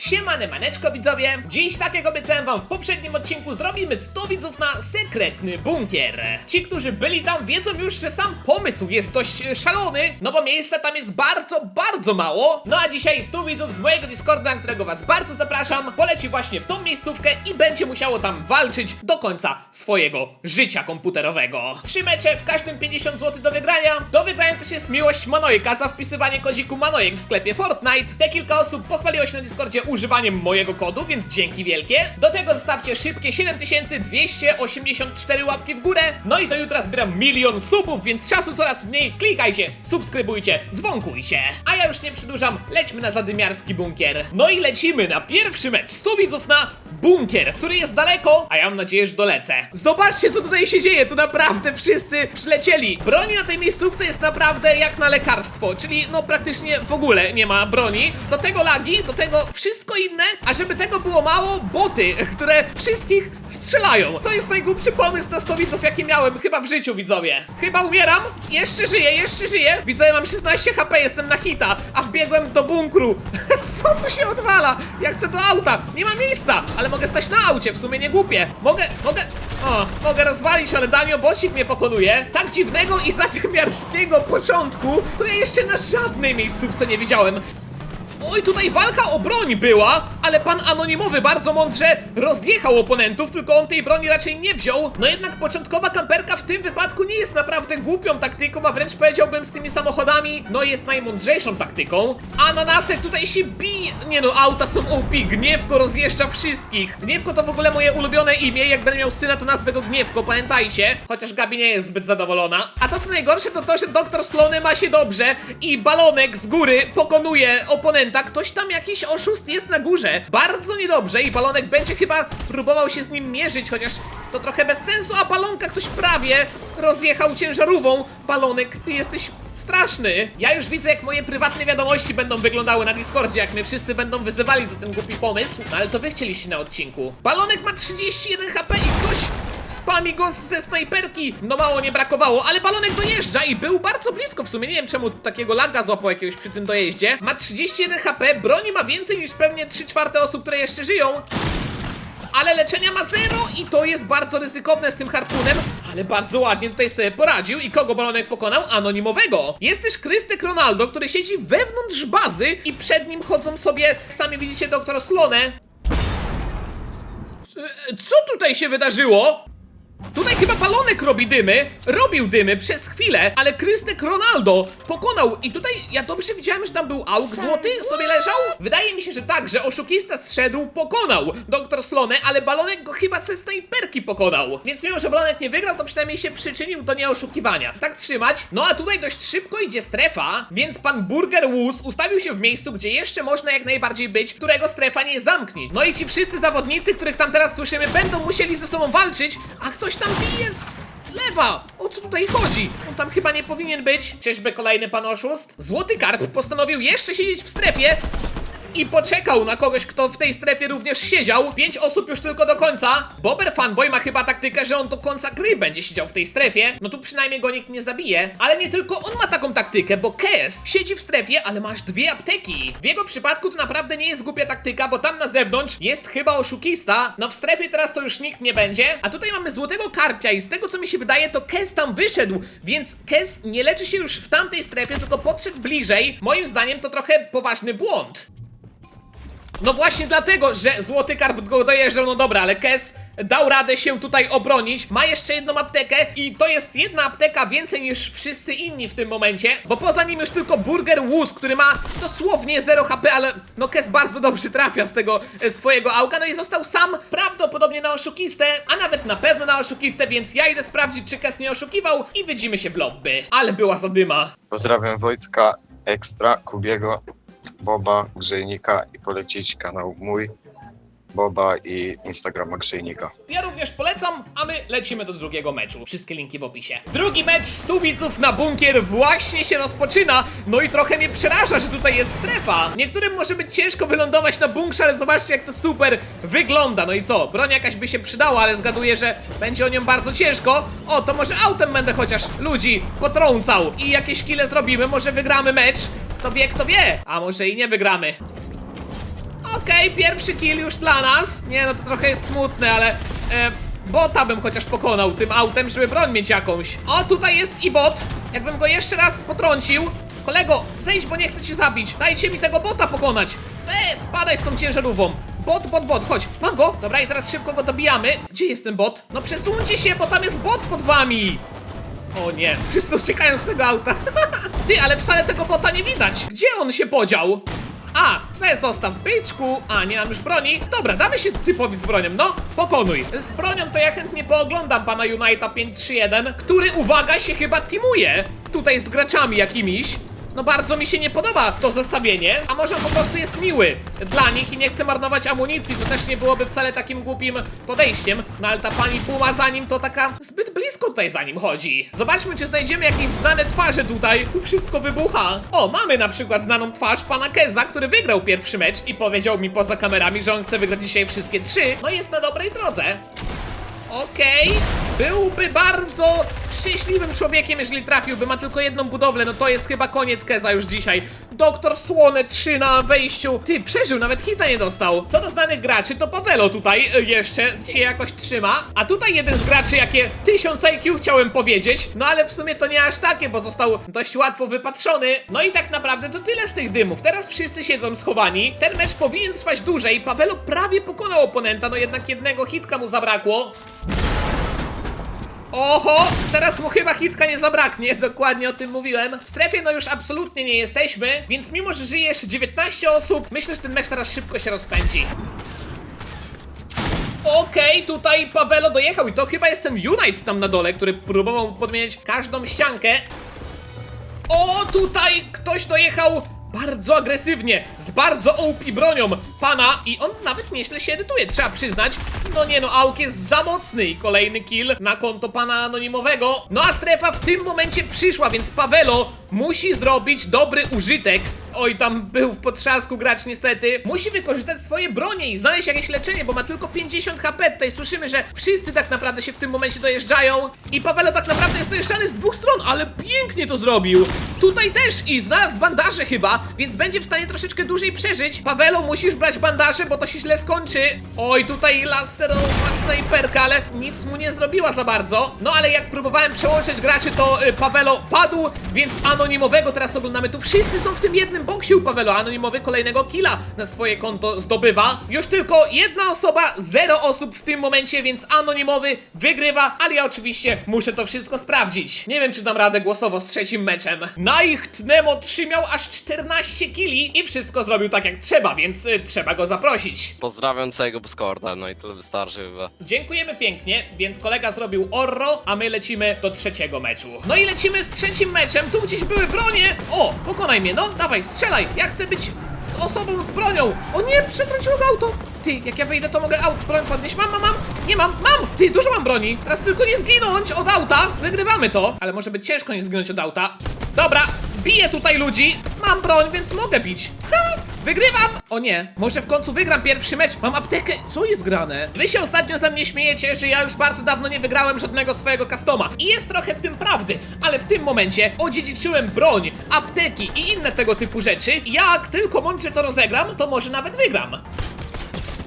Siemane maneczko widzowie! Dziś, tak jak obiecałem wam w poprzednim odcinku, zrobimy 100 widzów na sekretny bunkier. Ci, którzy byli tam wiedzą już, że sam pomysł jest dość e, szalony, no bo miejsca tam jest bardzo, bardzo mało. No a dzisiaj 100 widzów z mojego Discorda, na którego was bardzo zapraszam, poleci właśnie w tą miejscówkę i będzie musiało tam walczyć do końca swojego życia komputerowego. Trzy mecze, w każdym 50 zł do wygrania. Do wygrania też jest miłość Manojka za wpisywanie kodziku Manojek w sklepie Fortnite. Te kilka osób pochwaliło się na Discordzie używaniem mojego kodu, więc dzięki wielkie. Do tego zostawcie szybkie 7284 łapki w górę. No i do jutra zbieram milion subów, więc czasu coraz mniej. Klikajcie, subskrybujcie, dzwonkujcie. A ja już nie przedłużam, lećmy na zadymiarski bunkier. No i lecimy na pierwszy mecz. 100 widzów na bunkier, który jest daleko, a ja mam nadzieję, że dolecę. Zobaczcie, co tutaj się dzieje. Tu naprawdę wszyscy przylecieli. Broni na tej miejscówce jest naprawdę jak na lekarstwo, czyli no praktycznie w ogóle nie ma broni. Do tego lagi, do tego wszystko inne, a żeby tego było mało, boty, które wszystkich strzelają. To jest najgłupszy pomysł na 100 widzów, jaki miałem chyba w życiu, widzowie. Chyba umieram, jeszcze żyję, jeszcze żyję. Widzowie, mam 16 HP, jestem na hita, a wbiegłem do bunkru. Co tu się odwala? Ja chcę do auta, nie ma miejsca, ale mogę stać na aucie, w sumie nie głupie. Mogę, mogę, o, mogę rozwalić, ale Danio Bocik mnie pokonuje. Tak dziwnego i zatymiarskiego początku, to ja jeszcze na żadnej miejscówce nie widziałem. Oj, tutaj walka o broń była, ale pan anonimowy bardzo mądrze rozjechał oponentów, tylko on tej broni raczej nie wziął. No jednak początkowa kamperka w tym wypadku nie jest naprawdę głupią taktyką, a wręcz powiedziałbym z tymi samochodami, no jest najmądrzejszą taktyką. Ananasek tutaj się bije. Nie no, auta są OP, Gniewko rozjeżdża wszystkich. Gniewko to w ogóle moje ulubione imię, jak będę miał syna, to nazwę go Gniewko, pamiętajcie. Chociaż Gabi nie jest zbyt zadowolona. A to co najgorsze to to, że doktor Slony ma się dobrze i balonek z góry pokonuje oponenta. Ktoś tam jakiś oszust jest na górze. Bardzo niedobrze i balonek będzie chyba próbował się z nim mierzyć, chociaż to trochę bez sensu, a balonka ktoś prawie rozjechał ciężarówką. Balonek, ty jesteś straszny. Ja już widzę, jak moje prywatne wiadomości będą wyglądały na Discordzie, jak mnie wszyscy będą wyzywali za ten głupi pomysł. No ale to wy chcieliście na odcinku. Balonek ma 31 HP i ktoś spami go ze snajperki! No mało nie brakowało, ale balonek dojeżdża i był bardzo blisko w sumie. Nie wiem czemu takiego laga złapał jakiegoś przy tym dojeździe. Ma 31 HP, broni ma więcej niż pewnie 3 czwarte osób, które jeszcze żyją. Ale leczenia ma zero i to jest bardzo ryzykowne z tym harpunem, ale bardzo ładnie tutaj sobie poradził i kogo balonek pokonał? Anonimowego. Jest też Krystek Ronaldo, który siedzi wewnątrz bazy i przed nim chodzą sobie, sami widzicie, doktor Slone. E, Co tutaj się wydarzyło? Tutaj chyba balonek robi dymy, robił dymy przez chwilę, ale Krystek Ronaldo pokonał i tutaj ja dobrze widziałem, że tam był auk złoty, sobie leżał? Wydaje mi się, że tak, że oszukista zszedł, pokonał doktor Slone, ale balonek go chyba ze snajperki pokonał. Więc mimo, że balonek nie wygrał, to przynajmniej się przyczynił do nieoszukiwania. Tak trzymać. No a tutaj dość szybko idzie strefa, więc pan Burger Wooz ustawił się w miejscu, gdzie jeszcze można jak najbardziej być, którego strefa nie zamknie. No i ci wszyscy zawodnicy, których tam teraz słyszymy, będą musieli ze sobą walczyć, a ktoś tam bije z lewa! O co tutaj chodzi? On tam chyba nie powinien być. Czyżby kolejny pan oszust? Złoty karp postanowił jeszcze siedzieć w strefie i poczekał na kogoś, kto w tej strefie również siedział. Pięć osób już tylko do końca. Bober Fanboy ma chyba taktykę, że on do końca gry będzie siedział w tej strefie. No tu przynajmniej go nikt nie zabije. Ale nie tylko on ma taką taktykę, bo Kes siedzi w strefie, ale masz dwie apteki. W jego przypadku to naprawdę nie jest głupia taktyka, bo tam na zewnątrz jest chyba oszukista. No w strefie teraz to już nikt nie będzie. A tutaj mamy złotego karpia i z tego co mi się wydaje, to Kes tam wyszedł, więc Kes nie leczy się już w tamtej strefie, tylko podszedł bliżej. Moim zdaniem to trochę poważny błąd. No właśnie dlatego, że Złoty Karp go dojeżdżał, no dobra, ale Kes dał radę się tutaj obronić, ma jeszcze jedną aptekę i to jest jedna apteka więcej niż wszyscy inni w tym momencie, bo poza nim już tylko Burger Wooz, który ma dosłownie 0 HP, ale no Kes bardzo dobrze trafia z tego e, swojego auka, no i został sam prawdopodobnie na oszukistę, a nawet na pewno na oszukistę, więc ja idę sprawdzić, czy Kes nie oszukiwał i widzimy się w lobby. Ale była zadyma. Pozdrawiam Wojtka, Ekstra, Kubiego, Boba, Grzejnika i polecić kanał mój, Boba i Instagrama Grzejnika. Ja również polecam, a my lecimy do drugiego meczu. Wszystkie linki w opisie. Drugi mecz 100 widzów na bunkier właśnie się rozpoczyna. No i trochę mnie przeraża, że tutaj jest strefa. Niektórym może być ciężko wylądować na bunkrze, ale zobaczcie jak to super wygląda. No i co? Broń jakaś by się przydała, ale zgaduję, że będzie o nią bardzo ciężko. O, to może autem będę chociaż ludzi potrącał i jakieś kile zrobimy. Może wygramy mecz. Kto wie, kto wie. A może i nie wygramy. Okej, pierwszy kill już dla nas. Nie no, to trochę jest smutne, ale... E, bota bym chociaż pokonał tym autem, żeby broń mieć jakąś. O, tutaj jest i bot. Jakbym go jeszcze raz potrącił. Kolego, zejdź, bo nie chcę cię zabić. Dajcie mi tego bota pokonać. E, spadaj z tą ciężarówką. Bot, bot, bot, chodź. Mam go. Dobra, i teraz szybko go dobijamy. Gdzie jest ten bot? No przesuńcie się, bo tam jest bot pod wami. O nie, wszyscy uciekają z tego auta. Ty, ale wcale tego bota nie widać. Gdzie on się podział? A, weź zostaw byczku. A, nie mam już broni. Dobra, damy się typowi z bronią, no, pokonuj. Z bronią to ja chętnie pooglądam pana Unite'a 531, który, uwaga, się chyba teamuje. Tutaj z graczami jakimiś. No bardzo mi się nie podoba to zestawienie, a może po prostu jest miły dla nich i nie chce marnować amunicji, co też nie byłoby wcale takim głupim podejściem. No ale ta pani Puma za nim to taka zbyt blisko tutaj za nim chodzi. Zobaczmy, czy znajdziemy jakieś znane twarze tutaj. Tu wszystko wybucha. O, mamy na przykład znaną twarz pana Keza, który wygrał pierwszy mecz i powiedział mi poza kamerami, że on chce wygrać dzisiaj wszystkie trzy. No jest na dobrej drodze. Okej, byłby bardzo szczęśliwym człowiekiem, jeżeli trafiłby. Ma tylko jedną budowlę, no to jest chyba koniec Keza już dzisiaj. Doktor Słone 3 na wejściu. Ty, przeżył, nawet hita nie dostał. Co do znanych graczy, to Pawelo tutaj y, jeszcze się jakoś trzyma. A tutaj jeden z graczy, jakie 1000 IQ chciałem powiedzieć. No ale w sumie to nie aż takie, bo został dość łatwo wypatrzony. No i tak naprawdę to tyle z tych dymów. Teraz wszyscy siedzą schowani. Ten mecz powinien trwać dłużej. Pawelo prawie pokonał oponenta, no jednak jednego hitka mu zabrakło. Oho, teraz mu chyba hitka nie zabraknie, dokładnie o tym mówiłem. W strefie no już absolutnie nie jesteśmy, więc mimo, że żyje jeszcze 19 osób, myślę, że ten mecz teraz szybko się rozpędzi. Okej, tutaj Pawelo dojechał i to chyba jest ten Unite tam na dole, który próbował podmieniać każdą ściankę. O, tutaj ktoś dojechał bardzo agresywnie, z bardzo OP bronią pana i on nawet nieźle się edytuje, trzeba przyznać. No nie no, Auk jest za mocny i kolejny kill na konto pana anonimowego. No a strefa w tym momencie przyszła, więc Pawelo musi zrobić dobry użytek. Oj, tam był w potrzasku grać niestety. Musi wykorzystać swoje bronie i znaleźć jakieś leczenie, bo ma tylko 50 HP. Tutaj słyszymy, że wszyscy tak naprawdę się w tym momencie dojeżdżają. I Pawelo tak naprawdę jest dojeżdżany z dwóch stron, ale pięknie to zrobił. Tutaj też i znalazł bandaże chyba, więc będzie w stanie troszeczkę dłużej przeżyć. Pawelo, musisz brać bandaże, bo to się źle skończy. Oj, tutaj laserowa snajperka, ale nic mu nie zrobiła za bardzo. No ale jak próbowałem przełączyć graczy, to y, Pawelo padł, więc anonimowego teraz oglądamy. Tu wszyscy są w tym jednym boksie u Pawelo. Anonimowy kolejnego killa na swoje konto zdobywa. Już tylko jedna osoba, zero osób w tym momencie, więc anonimowy wygrywa, ale ja oczywiście muszę to wszystko sprawdzić. Nie wiem, czy dam radę głosowo z trzecim meczem. Najcht Nemo 3 miał aż 14 killi i wszystko zrobił tak jak trzeba, więc y, trzeba go zaprosić. Pozdrawiam całego Discorda, no i to wystarczy chyba. Dziękujemy pięknie, więc kolega zrobił Orro, a my lecimy do trzeciego meczu. No i lecimy z trzecim meczem, tu gdzieś były bronie! O, pokonaj mnie, no, dawaj, strzelaj! Ja chcę być z osobą z bronią! O nie, przetrąciło go auto! Ty, jak ja wyjdę, to mogę aut, broń podnieść. Mam, mam, mam! Nie mam, mam! Ty, dużo mam broni! Teraz tylko nie zginąć od auta! Wygrywamy to! Ale może być ciężko nie zginąć od auta. Dobra, biję tutaj ludzi! Mam broń, więc mogę bić. Ha! Wygrywam! O nie, może w końcu wygram pierwszy mecz. Mam aptekę. Co jest grane? Wy się ostatnio ze mnie śmiejecie, że ja już bardzo dawno nie wygrałem żadnego swojego customa. I jest trochę w tym prawdy, ale w tym momencie odziedziczyłem broń, apteki i inne tego typu rzeczy. Jak tylko mądrze to rozegram, to może nawet wygram.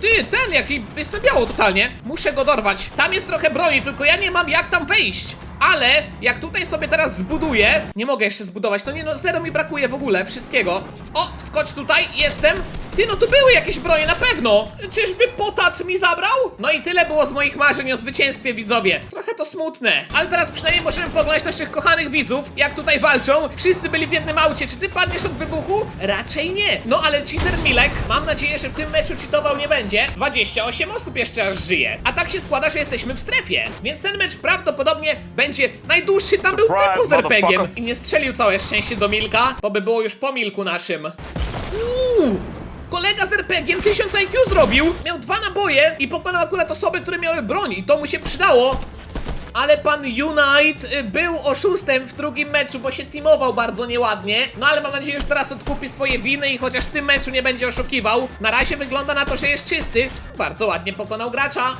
Ty, ten jaki jest na biało totalnie. Muszę go dorwać. Tam jest trochę broni, tylko ja nie mam jak tam wejść. Ale jak tutaj sobie teraz zbuduję, nie mogę jeszcze zbudować, to nie no, zero mi brakuje w ogóle wszystkiego. O, wskocz tutaj, jestem. Ty, no tu były jakieś bronie, na pewno. Czyżby potat mi zabrał? No i tyle było z moich marzeń o zwycięstwie, widzowie. Trochę to smutne. Ale teraz przynajmniej możemy poglądać naszych kochanych widzów, jak tutaj walczą. Wszyscy byli w jednym aucie. Czy ty padniesz od wybuchu? Raczej nie. No ale cheater Milek, mam nadzieję, że w tym meczu cheatował nie będzie. 28 osób jeszcze aż żyje. A tak się składa, że jesteśmy w strefie. Więc ten mecz prawdopodobnie będzie najdłuższy. Tam był Surprise, typu z RPG-iem. I nie strzelił całe szczęście do Milka, bo by było już po Milku naszym. Kolega z RPG-iem 1000 IQ zrobił! Miał dwa naboje i pokonał akurat osoby, które miały broń i to mu się przydało. Ale pan Unite y, był oszustem w drugim meczu, bo się teamował bardzo nieładnie. No ale mam nadzieję, że teraz odkupi swoje winy i chociaż w tym meczu nie będzie oszukiwał. Na razie wygląda na to, że jest czysty. Bardzo ładnie pokonał gracza.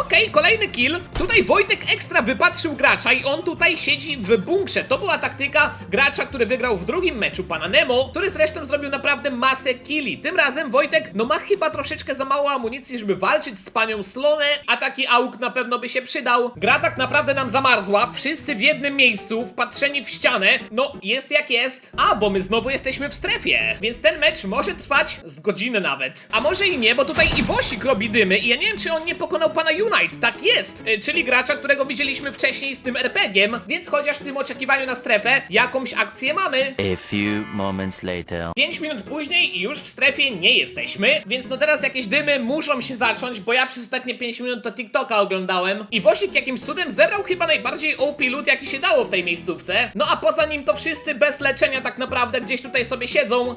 Okej, kolejny kill. Tutaj Wojtek Ekstra wypatrzył gracza i on tutaj siedzi w bunkrze. To była taktyka gracza, który wygrał w drugim meczu pana Nemo, który zresztą zrobił naprawdę masę killi. Tym razem Wojtek, no ma chyba troszeczkę za mało amunicji, żeby walczyć z panią Slonę, a taki auk na pewno by się przydał. Gra tak naprawdę nam zamarzła, wszyscy w jednym miejscu, wpatrzeni w ścianę. No, jest jak jest. A, bo my znowu jesteśmy w strefie, więc ten mecz może trwać z godzinę nawet. A może i nie, bo tutaj Iwosik robi dymy i ja nie wiem, czy on nie pokonał pana Unite. Tak jest, y, czyli gracza, którego widzieliśmy wcześniej z tym RPG-iem, więc chociaż w tym oczekiwaniu na strefę jakąś akcję mamy. A few moments later. 5 minut później i już w strefie nie jesteśmy, więc no teraz jakieś dymy muszą się zacząć, bo ja przez ostatnie 5 minut to TikToka oglądałem i Wosik jakimś cudem zebrał chyba najbardziej OP loot jaki się dało w tej miejscówce. No a poza nim to wszyscy bez leczenia tak naprawdę gdzieś tutaj sobie siedzą.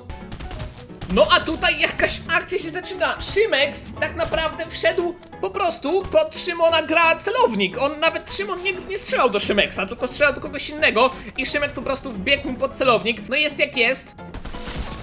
No a tutaj jakaś akcja się zaczyna. Szymex tak naprawdę wszedł po prostu pod Szymona gra celownik. On nawet Szymon nie, nie strzelał do Szymexa, tylko strzelał do kogoś innego i Szymex po prostu wbiegł mu pod celownik. No jest jak jest.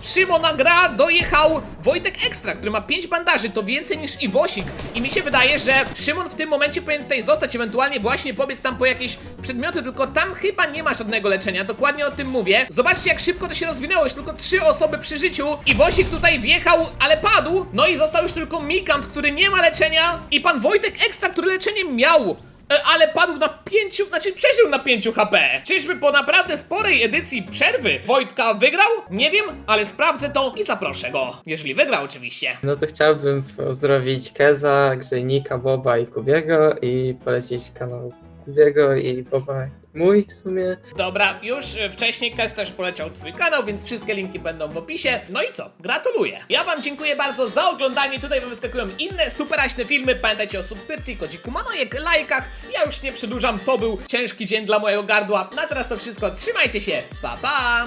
Szymona gra dojechał Wojtek Ekstra, który ma 5 bandaży, to więcej niż Iwosik. I mi się wydaje, że Szymon w tym momencie powinien tutaj zostać, ewentualnie właśnie pobiec tam po jakieś przedmioty, tylko tam chyba nie ma żadnego leczenia, dokładnie o tym mówię. Zobaczcie jak szybko to się rozwinęło, już tylko 3 osoby przy życiu. Iwosik tutaj wjechał, ale padł. No i został już tylko Mikant, który nie ma leczenia i pan Wojtek Ekstra, który leczenie miał. E, Ale padł na pięciu, znaczy przeżył na 5 HP. Czyżby po naprawdę sporej edycji przerwy Wojtka wygrał? Nie wiem, ale sprawdzę to i zaproszę go. Jeżeli wygrał oczywiście. No to chciałbym pozdrowić Keza, Grzejnika, Boba i Kubiego i polecić kanał Kubiego i Boba mój w sumie. Dobra, już e, wcześniej Kes też poleciał twój kanał, więc wszystkie linki będą w opisie. No i co? Gratuluję. Ja wam dziękuję bardzo za oglądanie. Tutaj wam wyskakują inne superaśne filmy. Pamiętajcie o subskrypcji, kodziku Manojek, lajkach. Ja już nie przedłużam, to był ciężki dzień dla mojego gardła. Na teraz to wszystko. Trzymajcie się. Pa pa!